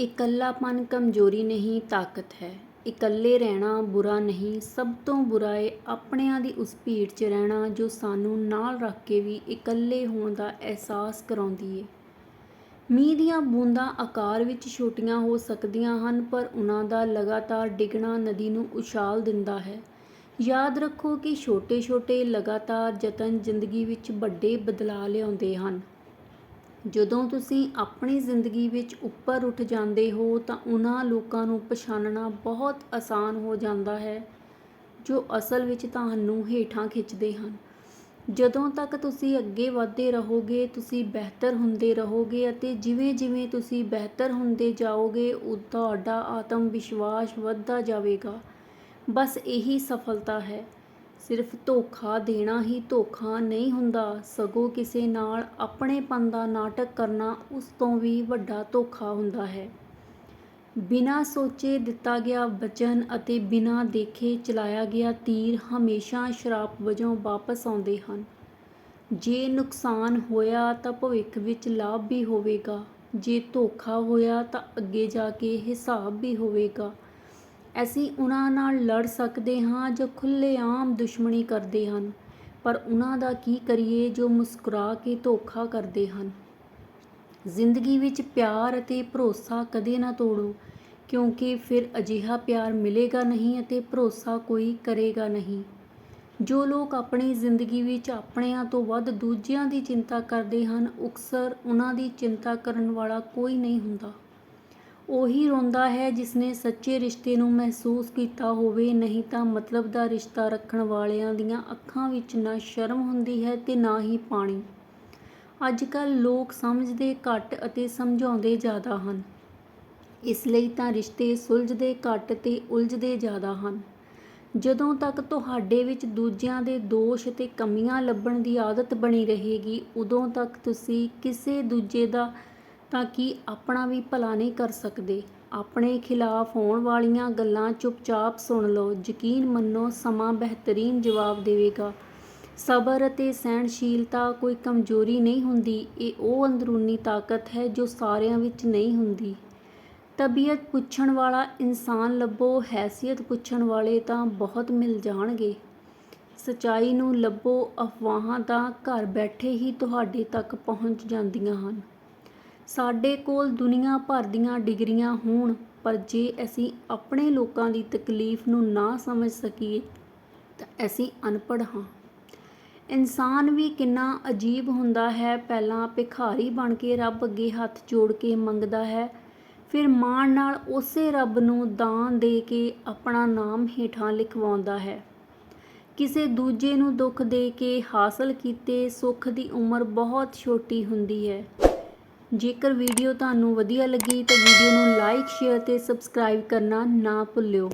ਇਕੱਲਾਪਨ ਕਮਜ਼ੋਰੀ ਨਹੀਂ, ਤਾਕਤ ਹੈ। ਇਕੱਲੇ ਰਹਿਣਾ ਬੁਰਾ ਨਹੀਂ, ਸਭ ਤੋਂ ਬੁਰਾ ਏ ਆਪਣਿਆਂ ਦੀ ਉਸ ਭੀੜ 'ਚ ਰਹਿਣਾ ਜੋ ਸਾਨੂੰ ਨਾਲ ਰੱਖ ਕੇ ਵੀ ਇਕੱਲੇ ਹੋਣ ਦਾ ਅਹਿਸਾਸ ਕਰਾਉਂਦੀ ਏ। ਮੀਂਹ ਦੀਆਂ ਬੂੰਦਾਂ ਆਕਾਰ ਵਿੱਚ ਛੋਟੀਆਂ ਹੋ ਸਕਦੀਆਂ ਹਨ, ਪਰ ਉਹਨਾਂ ਦਾ ਲਗਾਤਾਰ ਡਿੱਗਣਾ ਨਦੀ ਨੂੰ ਉਛਾਲ ਦਿੰਦਾ ਹੈ। ਯਾਦ ਰੱਖੋ ਕਿ ਛੋਟੇ-ਛੋਟੇ ਲਗਾਤਾਰ ਯਤਨ ਜ਼ਿੰਦਗੀ ਵਿੱਚ ਵੱਡੇ ਬਦਲਾਅ ਲਿਆਉਂਦੇ ਹਨ। ਜਦੋਂ ਤੁਸੀਂ ਆਪਣੀ ਜ਼ਿੰਦਗੀ ਵਿੱਚ ਉੱਪਰ ਉੱਠ ਜਾਂਦੇ ਹੋ ਤਾਂ ਉਹਨਾਂ ਲੋਕਾਂ ਨੂੰ ਪਛਾਣਨਾ ਬਹੁਤ ਆਸਾਨ ਹੋ ਜਾਂਦਾ ਹੈ, ਜੋ ਅਸਲ ਵਿੱਚ ਤੁਹਾਨੂੰ ਹੇਠਾਂ ਖਿੱਚਦੇ ਹਨ। ਜਦੋਂ ਤੱਕ ਤੁਸੀਂ ਅੱਗੇ ਵਧਦੇ ਰਹੋਗੇ, ਤੁਸੀਂ ਬਿਹਤਰ ਹੁੰਦੇ ਰਹੋਗੇ ਅਤੇ ਜਿਵੇਂ-ਜਿਵੇਂ ਤੁਸੀਂ ਬਿਹਤਰ ਹੁੰਦੇ ਜਾਓਗੇ ਉ ਤੁਹਾਡਾ ਆਤਮ ਵਿਸ਼ਵਾਸ ਵੱਧਦਾ ਜਾਵੇਗਾ। ਬਸ ਇਹੀ ਸਫਲਤਾ ਹੈ। ਸਿਰਫ ਧੋਖਾ ਦੇਣਾ ਹੀ ਧੋਖਾ ਨਹੀਂ ਹੁੰਦਾ। ਸਗੋਂ ਕਿਸੇ ਨਾਲ ਆਪਣੇਪਨ ਦਾ ਨਾਟਕ ਕਰਨਾ ਉਸ ਤੋਂ ਵੀ ਵੱਡਾ ਧੋਖਾ ਹੁੰਦਾ ਹੈ। ਬਿਨਾਂ ਸੋਚੇ ਦਿੱਤਾ ਗਿਆ ਵਚਨ ਅਤੇ ਬਿਨਾਂ ਦੇਖੇ ਚਲਾਇਆ ਗਿਆ ਤੀਰ ਹਮੇਸ਼ਾ ਸ਼ਰਾਪ ਵਜੋਂ ਵਾਪਸ ਆਉਂਦੇ ਹਨ। ਜੇ ਨੁਕਸਾਨ ਹੋਇਆ ਤਾਂ ਭਵਿੱਖ ਵਿੱਚ ਲਾਭ ਵੀ ਹੋਵੇਗਾ। ਜੇ ਧੋਖਾ ਹੋਇਆ ਤਾਂ ਅੱਗੇ ਜਾ ਕੇ ਹਿਸਾਬ ਵੀ ਹੋਵੇਗਾ। ਅਸੀਂ ਉਹਨਾਂ ਨਾਲ ਲੜ ਸਕਦੇ ਹਾਂ ਜੋ ਖੁੱਲ੍ਹੇਆਮ ਦੁਸ਼ਮਣੀ ਕਰਦੇ ਹਨ, ਪਰ ਉਹਨਾਂ ਦਾ ਕੀ ਕਰੀਏ ਜੋ ਮੁਸਕਰਾ ਕੇ ਧੋਖਾ ਕਰਦੇ ਹਨ? ਜ਼ਿੰਦਗੀ ਵਿੱਚ ਪਿਆਰ ਅਤੇ ਭਰੋਸਾ ਕਦੇ ਨਾ ਤੋੜੋ, ਕਿਉਂਕਿ ਫਿਰ ਅਜਿਹਾ ਪਿਆਰ ਮਿਲੇਗਾ ਨਹੀਂ ਅਤੇ ਭਰੋਸਾ ਕੋਈ ਕਰੇਗਾ ਨਹੀਂ। ਜੋ ਲੋਕ ਆਪਣੀ ਜ਼ਿੰਦਗੀ ਵਿੱਚ ਆਪਣਿਆਂ ਤੋਂ ਵੱਧ ਦੂਜਿਆਂ ਦੀ ਚਿੰਤਾ ਕਰਦੇ ਹਨ, ਉਕਸਰ ਉਹਨਾਂ ਦੀ ਚਿੰਤਾ ਕਰਨ ਵਾਲਾ ਕੋਈ ਨਹੀਂ ਹੁੰਦਾ। ਉਹੀ ਰੋਂਦਾ ਹੈ ਜਿਸਨੇ ਸੱਚੇ ਰਿਸ਼ਤੇ ਨੂੰ ਮਹਿਸੂਸ ਕੀਤਾ ਹੋਵੇ, ਨਹੀਂ ਤਾਂ ਮਤਲਬ ਦਾ ਰਿਸ਼ਤਾ ਰੱਖਣ ਵਾਲਿਆਂ ਦੀਆਂ ਅੱਖਾਂ ਵਿੱਚ ਨਾ ਸ਼ਰਮ ਹੁੰਦੀ ਹੈ ਤੇ ਨਾ ਹੀ ਪਾਣੀ। ਅੱਜ ਕੱਲ੍ਹ ਲੋਕ ਸਮਝਦੇ ਘੱਟ ਅਤੇ ਸਮਝਾਉਂਦੇ ਜ਼ਿਆਦਾ ਹਨ। ਇਸ ਲਈ ਤਾਂ ਰਿਸ਼ਤੇ ਸੁਲਝਦੇ ਘੱਟ ਤੇ ਉਲਝਦੇ ਜ਼ਿਆਦਾ ਹਨ। ਜਦੋਂ ਤੱਕ ਤੁਹਾਡੇ ਵਿੱਚ ਦੂਜਿਆਂ ਦੇ ਦੋਸ਼ ਤੇ ਕਮੀਆਂ ਲੱਭਣ ਦੀ ਆਦਤ ਬਣੀ ਰਹੇਗੀ, ਉਦੋਂ ਤੱਕ ਤੁਸੀਂ ਕਿਸੇ ਦੂਜੇ ਦਾ ਤਾਂ ਕਿ ਆਪਣਾ ਵੀ ਭਲਾ ਨਹੀਂ ਕਰ ਸਕਦੇ। ਆਪਣੇ ਖਿਲਾਫ ਹੋਣ ਵਾਲੀਆਂ ਗੱਲਾਂ ਚੁੱਪਚਾਪ ਸੁਣ ਲਓ। ਯਕੀਨ ਮੰਨੋ, ਸਮਾਂ ਬਿਹਤਰੀਨ ਜਵਾਬ ਦੇਵੇਗਾ। ਸਬਰ ਅਤੇ ਸਹਿਣਸ਼ੀਲਤਾ ਕੋਈ ਕਮਜ਼ੋਰੀ ਨਹੀਂ ਹੁੰਦੀ। ਇਹ ਉਹ ਅੰਦਰੂਨੀ ਤਾਕਤ ਹੈ ਜੋ ਸਾਰਿਆਂ ਵਿੱਚ ਨਹੀਂ ਹੁੰਦੀ। ਤਬੀਅਤ ਪੁੱਛਣ ਵਾਲਾ ਇਨਸਾਨ ਲੱਭੋ। ਹੈਸੀਅਤ ਪੁੱਛਣ ਵਾਲੇ ਤਾਂ ਬਹੁਤ ਮਿਲ ਜਾਣਗੇ। ਸਚਾਈ ਨੂੰ ਲੱਭੋ। ਅਫਵਾਹਾਂ ਤਾਂ ਘਰ ਬੈਠੇ ਹੀ ਤੁਹਾਡੇ ਤੱਕ ਪਹੁੰਚ ਜਾਂਦੀਆਂ ਹਨ। ਸਾਡੇ ਕੋਲ ਦੁਨੀਆ ਭਰ ਦੀਆਂ ਡਿਗਰੀਆਂ ਹੋਣ, ਪਰ ਜੇ ਅਸੀਂ ਆਪਣੇ ਲੋਕਾਂ ਦੀ ਤਕਲੀਫ ਨੂੰ ਨਾ ਸਮਝ ਸਕੀਏ, ਤਾਂ ਅਸੀਂ ਅਨਪੜ੍ਹ ਹਾਂ। ਇਨਸਾਨ ਵੀ ਕਿੰਨਾ ਅਜੀਬ ਹੁੰਦਾ ਹੈ, ਪਹਿਲਾਂ ਭਿਖਾਰੀ ਬਣ ਕੇ ਰੱਬ ਅੱਗੇ ਹੱਥ ਜੋੜ ਕੇ ਮੰਗਦਾ ਹੈ, ਫਿਰ ਮਾਣ ਨਾਲ ਉਸੇ ਰੱਬ ਨੂੰ ਦਾਨ ਦੇ ਕੇ ਆਪਣਾ ਨਾਮ ਹੇਠਾਂ ਲਿਖਵਾਉਂਦਾ ਹੈ। ਕਿਸੇ ਦੂਜੇ ਨੂੰ ਦੁੱਖ ਦੇ ਕੇ ਹਾਸਲ ਕੀਤੇ ਸੁੱਖ ਦੀ ਉਮਰ ਬਹੁਤ ਛੋਟੀ ਹੁੰਦੀ ਹੈ। ਜੇਕਰ ਵੀਡੀਓ ਤੁਹਾਨੂੰ ਵਧੀਆ ਲੱਗੀ ਤਾਂ ਵੀਡੀਓ ਨੂੰ ਲਾਈਕ, ਸ਼ੇਅਰ ਤੇ ਸਬਸਕ੍ਰਾਈਬ ਕਰਨਾ ਨਾ ਭੁੱਲਿਓ।